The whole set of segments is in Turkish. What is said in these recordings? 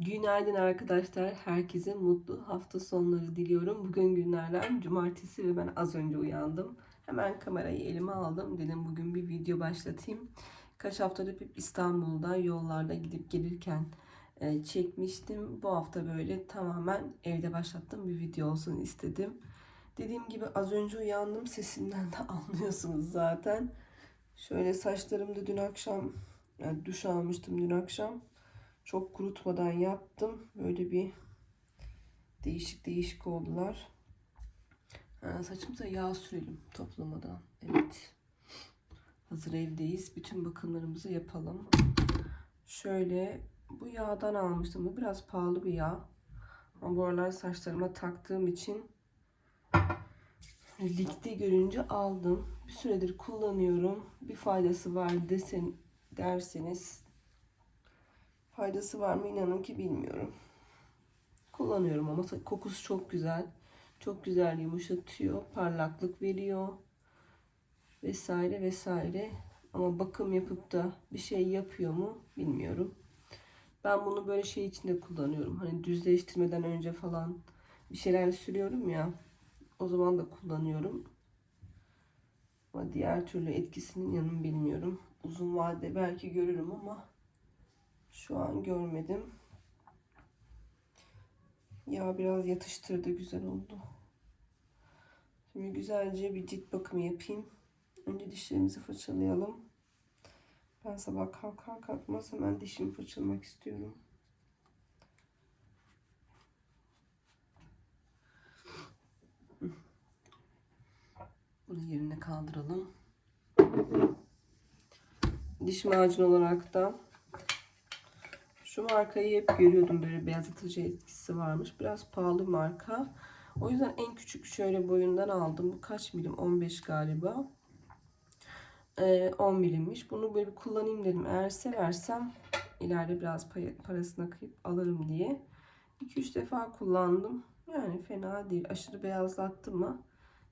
Günaydın arkadaşlar. Herkese mutlu hafta sonları diliyorum. Bugün günlerden cumartesi ve ben az önce uyandım. Hemen kamerayı elime aldım. Dedim bugün bir video başlatayım. Kaç haftadır hep İstanbul'da yollarda gidip gelirken e, çekmiştim. Bu hafta böyle tamamen evde başlattığım bir video olsun istedim. Dediğim gibi az önce uyandım. Sesimden de anlıyorsunuz zaten. Şöyle saçlarımda dün akşam yani duş almıştım dün akşam. Çok kurutmadan yaptım. Böyle bir değişik değişik oldular. Saçımıza yağ sürelim toplamadan. Evet. Hazır evdeyiz. Bütün bakımlarımızı yapalım. Şöyle bu yağdan almıştım. Bu biraz pahalı bir yağ. Ama bu aralar saçlarıma taktığım için ligde görünce aldım. Bir süredir kullanıyorum. Bir faydası var desen derseniz faydası var mı inanın ki bilmiyorum. Kullanıyorum ama kokusu çok güzel. Çok güzel yumuşatıyor, parlaklık veriyor vesaire vesaire. Ama bakım yapıp da bir şey yapıyor mu bilmiyorum. Ben bunu böyle şey içinde kullanıyorum. Hani düzleştirmeden önce falan bir şeyler sürüyorum ya. O zaman da kullanıyorum. Ama diğer türlü etkisinin yanını bilmiyorum. Uzun vadede belki görürüm ama şu an görmedim. Ya biraz yatıştırdı güzel oldu. Şimdi güzelce bir cilt bakımı yapayım. Önce dişlerimizi fırçalayalım. Ben sabah kalkar kalkmaz hemen dişimi fırçalamak istiyorum. Bunu yerine kaldıralım. Diş macunu olarak da şu markayı hep görüyordum böyle beyazlatıcı etkisi varmış. Biraz pahalı marka. O yüzden en küçük şöyle boyundan aldım. Bu kaç milim? 15 galiba. Ee, 10 milimmiş. Bunu böyle bir kullanayım dedim. Eğer seversem ileride biraz parasına kıyıp alırım diye. 2-3 defa kullandım. Yani fena değil. Aşırı beyazlattı mı?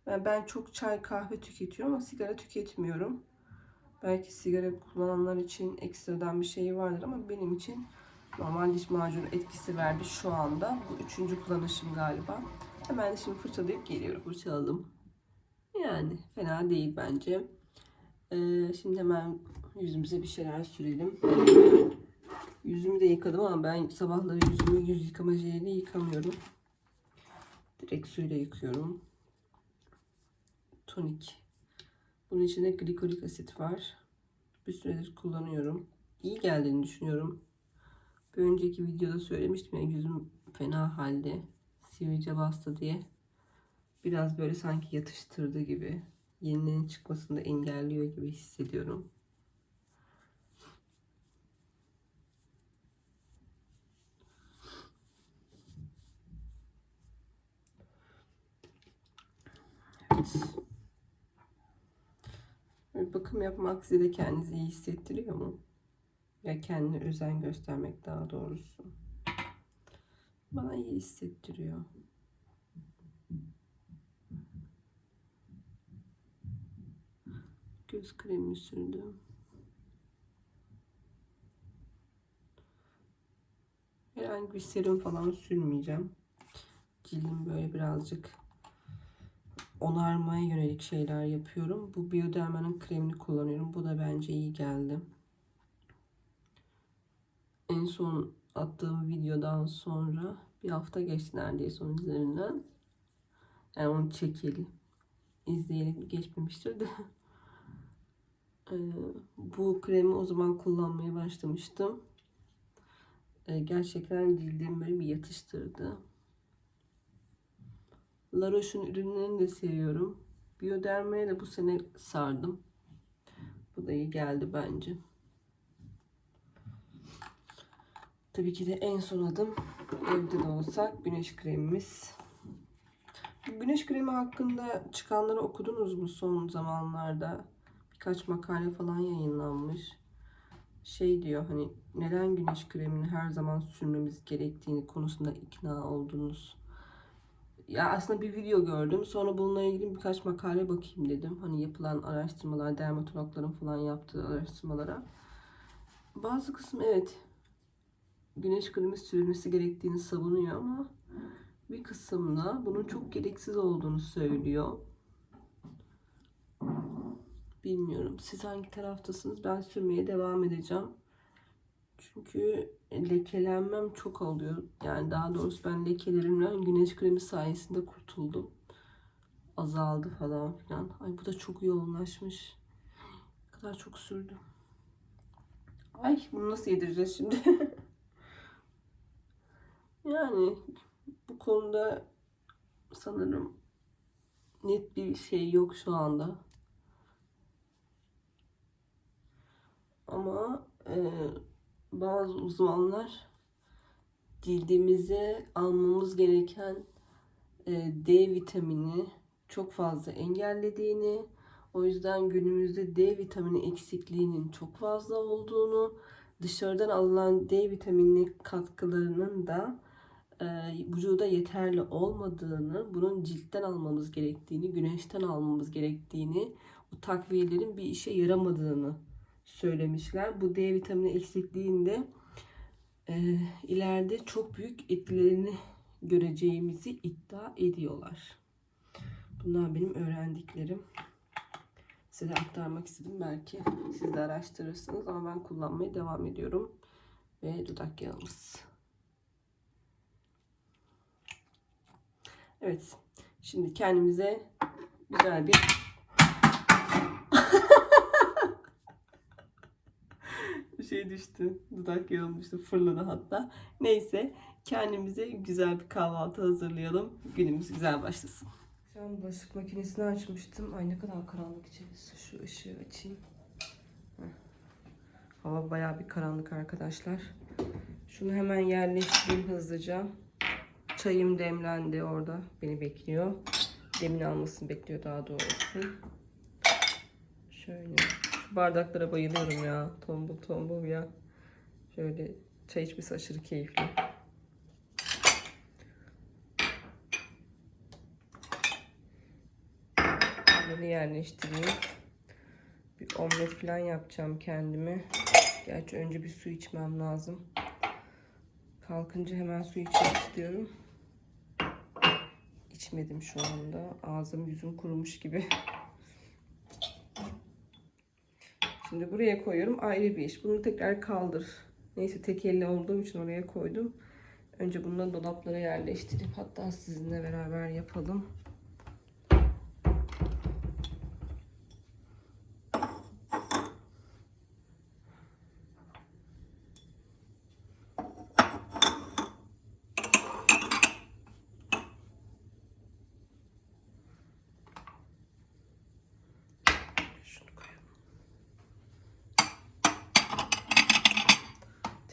Yani ben çok çay kahve tüketiyorum ama sigara tüketmiyorum. Belki sigara kullananlar için ekstradan bir şey vardır ama benim için normal diş macunu etkisi verdi şu anda. Bu üçüncü kullanışım galiba. Hemen şimdi fırçalayıp geliyorum. Fırçaladım. Yani fena değil bence. Ee, şimdi hemen yüzümüze bir şeyler sürelim. Yüzümü de yıkadım ama ben sabahları yüzümü yüz yıkama jeliyle yıkamıyorum. Direkt suyla yıkıyorum. Tonik. Bunun içinde glikolik asit var. Bir süredir kullanıyorum. İyi geldiğini düşünüyorum. Bir önceki videoda söylemiştim ya yüzüm fena halde. Sivilce bastı diye. Biraz böyle sanki yatıştırdı gibi. Yenilerin çıkmasını da engelliyor gibi hissediyorum. Evet. Bakım yapmak size de kendinizi iyi hissettiriyor mu? Ya kendine özen göstermek daha doğrusu. Bana iyi hissettiriyor. Göz kremi sürdüm. Herhangi bir serum falan sürmeyeceğim. Cildim böyle birazcık onarmaya yönelik şeyler yapıyorum. Bu Bioderma'nın kremini kullanıyorum. Bu da bence iyi geldi. En son attığım videodan sonra bir hafta geçti neredeyse onun üzerinden. Yani onu çekeli. İzleyeli geçmemiştir de. Ee, bu kremi o zaman kullanmaya başlamıştım. Ee, gerçekten cildim böyle bir yatıştırdı. La Roche'un ürünlerini de seviyorum. Bioderma'ya da bu sene sardım. Bu da iyi geldi bence. Tabii ki de en son adım evde de olsak güneş kremimiz. Güneş kremi hakkında çıkanları okudunuz mu son zamanlarda? Birkaç makale falan yayınlanmış. Şey diyor hani neden güneş kremini her zaman sürmemiz gerektiğini konusunda ikna oldunuz ya aslında bir video gördüm. Sonra bununla ilgili birkaç makale bakayım dedim. Hani yapılan araştırmalar, dermatologların falan yaptığı araştırmalara. Bazı kısım evet güneş kremi sürülmesi gerektiğini savunuyor ama bir kısım da bunun çok gereksiz olduğunu söylüyor. Bilmiyorum. Siz hangi taraftasınız? Ben sürmeye devam edeceğim. Çünkü lekelenmem çok oluyor. Yani daha doğrusu ben lekelerimden güneş kremi sayesinde kurtuldum. Azaldı falan filan. Ay bu da çok yoğunlaşmış. Ne kadar çok sürdü. Ay bunu nasıl yedireceğiz şimdi? yani bu konuda sanırım net bir şey yok şu anda. Ama e, bazı uzmanlar cildimize almamız gereken e, D vitamini çok fazla engellediğini, o yüzden günümüzde D vitamini eksikliğinin çok fazla olduğunu, dışarıdan alınan D vitamini katkılarının da e, vücuda yeterli olmadığını, bunun ciltten almamız gerektiğini, güneşten almamız gerektiğini, bu takviyelerin bir işe yaramadığını söylemişler. Bu D vitamini eksikliğinde e, ileride çok büyük etkilerini göreceğimizi iddia ediyorlar. Bunlar benim öğrendiklerim. Size aktarmak istedim. Belki siz de araştırırsınız ama ben kullanmaya devam ediyorum. Ve dudak yağımız. Evet. Şimdi kendimize güzel bir şey düştü. Dudak düştü. Fırladı hatta. Neyse. Kendimize güzel bir kahvaltı hazırlayalım. Günümüz güzel başlasın. Şu an bulaşık makinesini açmıştım. Ay ne kadar karanlık içerisi. Şu ışığı açayım. Hava bayağı bir karanlık arkadaşlar. Şunu hemen yerleştireyim hızlıca. Çayım demlendi orada. Beni bekliyor. Demin almasını bekliyor daha doğrusu. Şöyle. Şu bardaklara bayılıyorum ya. Tombul tombul ya. Şöyle çay içmesi aşırı keyifli. Bunu yerleştireyim. Bir omlet falan yapacağım kendime. Gerçi önce bir su içmem lazım. Kalkınca hemen su içmek istiyorum. İçmedim şu anda. Ağzım yüzüm kurumuş gibi. Şimdi buraya koyuyorum. Ayrı bir iş. Bunu tekrar kaldır. Neyse tek elle olduğum için oraya koydum. Önce bunları dolaplara yerleştirip hatta sizinle beraber yapalım.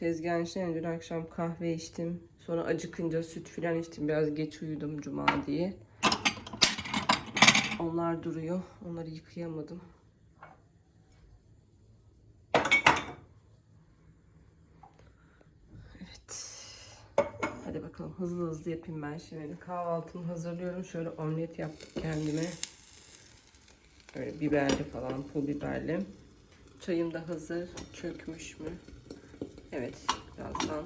Tezgahın içine dün akşam kahve içtim. Sonra acıkınca süt filan içtim. Biraz geç uyudum cuma diye. Onlar duruyor. Onları yıkayamadım. Evet. Hadi bakalım hızlı hızlı yapayım ben şimdi. Kahvaltımı hazırlıyorum. Şöyle omlet yaptım kendime. Böyle biberli falan, pul biberli. Çayım da hazır. Çökmüş mü? Evet, birazdan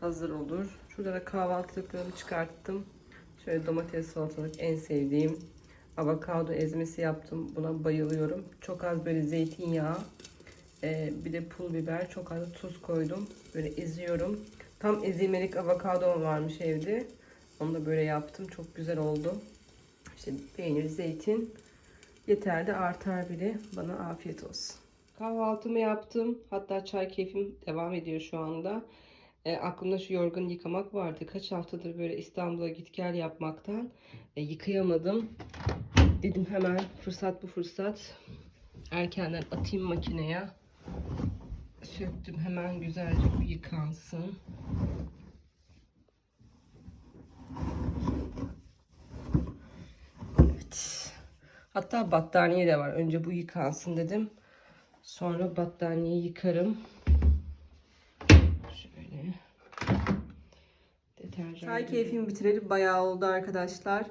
hazır olur. Şurada da kahvaltılıklarımı çıkarttım. Şöyle domates salatalık en sevdiğim. Avokado ezmesi yaptım. Buna bayılıyorum. Çok az böyle zeytinyağı. e, bir de pul biber. Çok az tuz koydum. Böyle eziyorum. Tam ezilmelik avokado varmış evde. Onu da böyle yaptım. Çok güzel oldu. İşte peynir, zeytin. Yeter de artar bile. Bana afiyet olsun. Kahvaltımı yaptım. Hatta çay keyfim devam ediyor şu anda. E, aklımda şu yorganı yıkamak vardı. Kaç haftadır böyle İstanbul'a git gel yapmaktan e, yıkayamadım. Dedim hemen fırsat bu fırsat. Erkenden atayım makineye. Söktüm hemen güzelce bir yıkansın. Evet. Hatta battaniye de var. Önce bu yıkansın dedim. Sonra battaniyeyi yıkarım. Şöyle. Deterjan. Çay keyfimi bitireli bayağı oldu arkadaşlar.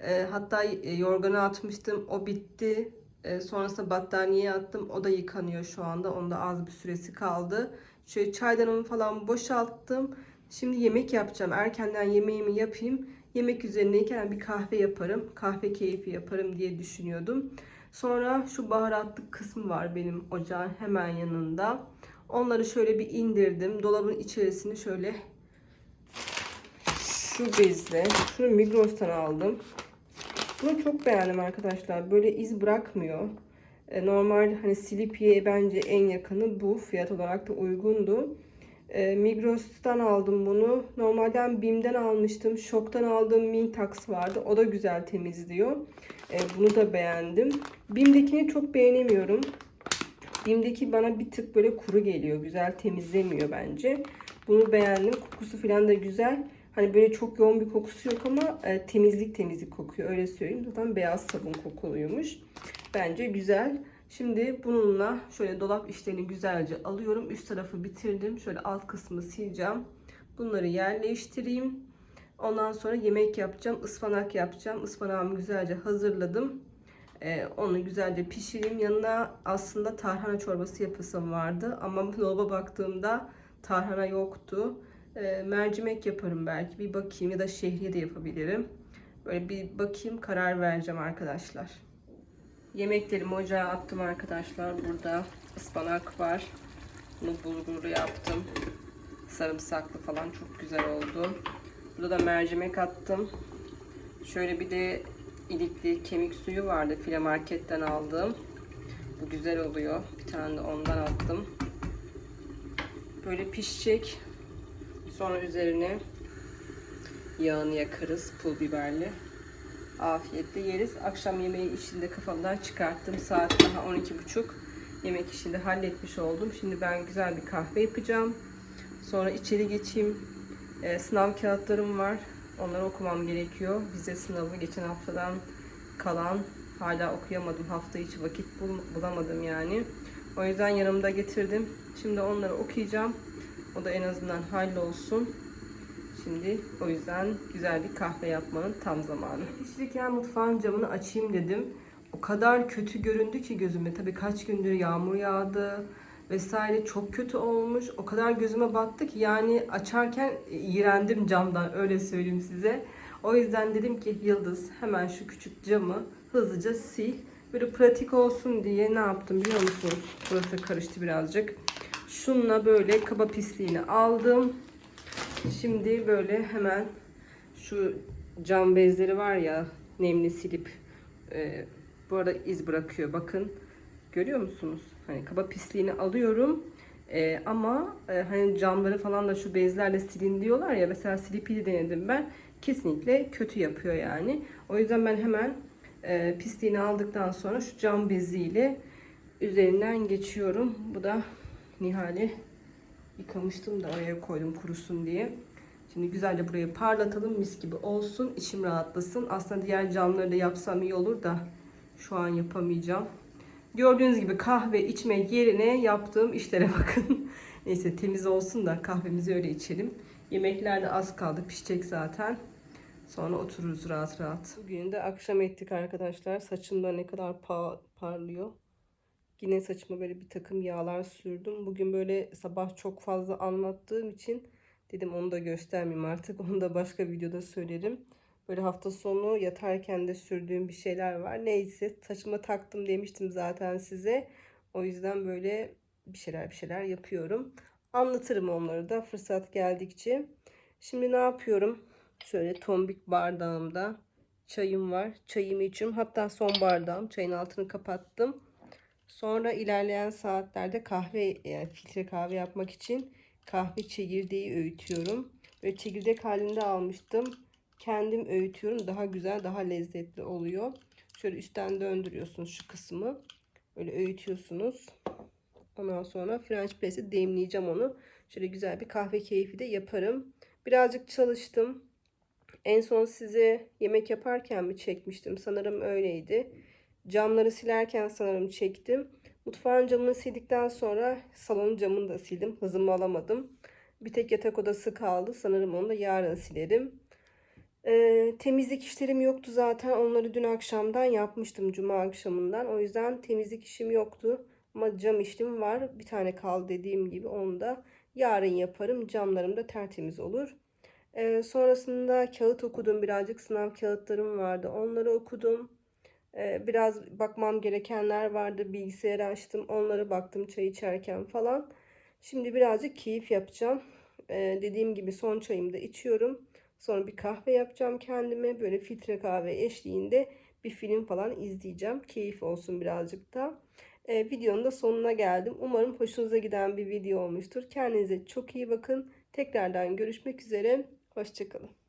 Ee, hatta e, yorganı atmıştım. O bitti. Ee, sonrasında battaniyeye attım. O da yıkanıyor şu anda. Onda az bir süresi kaldı. Şöyle çaydanımı falan boşalttım. Şimdi yemek yapacağım. Erkenden yemeğimi yapayım. Yemek üzerineyken bir kahve yaparım. Kahve keyfi yaparım diye düşünüyordum. Sonra şu baharatlık kısmı var benim ocağın hemen yanında. Onları şöyle bir indirdim. Dolabın içerisini şöyle şu bezle. Şunu Migros'tan aldım. Bunu çok beğendim arkadaşlar. Böyle iz bırakmıyor. E, Normal hani Slipi'ye bence en yakını bu. Fiyat olarak da uygundu. E, Migros'tan aldım bunu. Normalden Bim'den almıştım. Şok'tan aldığım Mintax vardı. O da güzel temizliyor. E, bunu da beğendim. Bim'dekini çok beğenemiyorum. Bim'deki bana bir tık böyle kuru geliyor. Güzel temizlemiyor bence. Bunu beğendim. Kokusu falan da güzel. Hani böyle çok yoğun bir kokusu yok ama e, temizlik temizlik kokuyor. Öyle söyleyeyim. Zaten beyaz sabun kokuluymuş. Bence güzel. Şimdi bununla şöyle dolap işlerini güzelce alıyorum. Üst tarafı bitirdim. Şöyle alt kısmı sileceğim. Bunları yerleştireyim. Ondan sonra yemek yapacağım. ıspanak yapacağım. Ispanağımı güzelce hazırladım. Ee, onu güzelce pişireyim. Yanına aslında tarhana çorbası yapasım vardı. Ama dolaba baktığımda tarhana yoktu. Ee, mercimek yaparım belki. Bir bakayım ya da şehriye de yapabilirim. Böyle bir bakayım karar vereceğim arkadaşlar. Yemeklerimi ocağa attım arkadaşlar. Burada ıspanak var. Bunu bulgurlu yaptım. Sarımsaklı falan çok güzel oldu. Burada da mercimek attım. Şöyle bir de ilikli kemik suyu vardı. File marketten aldım. Bu güzel oluyor. Bir tane de ondan attım. Böyle pişecek. Sonra üzerine yağını yakarız pul biberli. Afiyetle yeriz. Akşam yemeği işinde kafamdan çıkarttım. Saat daha 12.30. Yemek işini halletmiş oldum. Şimdi ben güzel bir kahve yapacağım. Sonra içeri geçeyim. Ee, sınav kağıtlarım var. Onları okumam gerekiyor. Vize sınavı geçen haftadan kalan. Hala okuyamadım. Hafta içi vakit bul- bulamadım yani. O yüzden yanımda getirdim. Şimdi onları okuyacağım. O da en azından hallolsun. Şimdi o yüzden güzel bir kahve yapmanın tam zamanı. Pişirirken mutfağın camını açayım dedim. O kadar kötü göründü ki gözüme. Tabii kaç gündür yağmur yağdı vesaire çok kötü olmuş. O kadar gözüme battı ki yani açarken iğrendim camdan öyle söyleyeyim size. O yüzden dedim ki Yıldız hemen şu küçük camı hızlıca sil. Böyle pratik olsun diye ne yaptım biliyor musunuz? Burası karıştı birazcık. Şununla böyle kaba pisliğini aldım. Şimdi böyle hemen şu cam bezleri var ya nemli silip e, bu arada iz bırakıyor bakın. Görüyor musunuz? Hani kaba pisliğini alıyorum. E, ama e, hani camları falan da şu bezlerle silin diyorlar ya. Mesela Slippy'yi denedim ben. Kesinlikle kötü yapıyor yani. O yüzden ben hemen e, pisliğini aldıktan sonra şu cam beziyle üzerinden geçiyorum. Bu da Nihal'i yıkamıştım da oraya koydum kurusun diye. Şimdi güzelce burayı parlatalım mis gibi olsun. içim rahatlasın. Aslında diğer camları da yapsam iyi olur da şu an yapamayacağım. Gördüğünüz gibi kahve içmek yerine yaptığım işlere bakın. Neyse temiz olsun da kahvemizi öyle içelim. Yemekler de az kaldı pişecek zaten. Sonra otururuz rahat rahat. Bugün de akşam ettik arkadaşlar. Saçımda ne kadar pa- parlıyor. Yine saçıma böyle bir takım yağlar sürdüm. Bugün böyle sabah çok fazla anlattığım için dedim onu da göstermeyeyim artık. Onu da başka videoda söylerim. Böyle hafta sonu yatarken de sürdüğüm bir şeyler var. Neyse saçıma taktım demiştim zaten size. O yüzden böyle bir şeyler bir şeyler yapıyorum. Anlatırım onları da fırsat geldikçe. Şimdi ne yapıyorum? Şöyle tombik bardağımda çayım var. Çayımı içiyorum. Hatta son bardağım. Çayın altını kapattım. Sonra ilerleyen saatlerde kahve yani filtre kahve yapmak için kahve çekirdeği öğütüyorum. Böyle çekirdek halinde almıştım. Kendim öğütüyorum. Daha güzel, daha lezzetli oluyor. Şöyle üstten döndürüyorsunuz şu kısmı. Böyle öğütüyorsunuz. Ondan sonra French press'e demleyeceğim onu. Şöyle güzel bir kahve keyfi de yaparım. Birazcık çalıştım. En son size yemek yaparken mi çekmiştim? Sanırım öyleydi. Camları silerken sanırım çektim. Mutfağın camını sildikten sonra salonun camını da sildim. Hızımı alamadım. Bir tek yatak odası kaldı. Sanırım onu da yarın silerim. Ee, temizlik işlerim yoktu zaten. Onları dün akşamdan yapmıştım. Cuma akşamından. O yüzden temizlik işim yoktu. Ama cam işim var. Bir tane kaldı dediğim gibi. Onu da Yarın yaparım. Camlarım da tertemiz olur. Ee, sonrasında kağıt okudum. Birazcık sınav kağıtlarım vardı. Onları okudum. Ee, biraz bakmam gerekenler vardı. Bilgisayarı açtım. Onlara baktım çay içerken falan. Şimdi birazcık keyif yapacağım. Ee, dediğim gibi son çayımı da içiyorum. Sonra bir kahve yapacağım kendime. Böyle filtre kahve eşliğinde bir film falan izleyeceğim. Keyif olsun birazcık da. Ee, videonun da sonuna geldim. Umarım hoşunuza giden bir video olmuştur. Kendinize çok iyi bakın. Tekrardan görüşmek üzere. Hoşçakalın.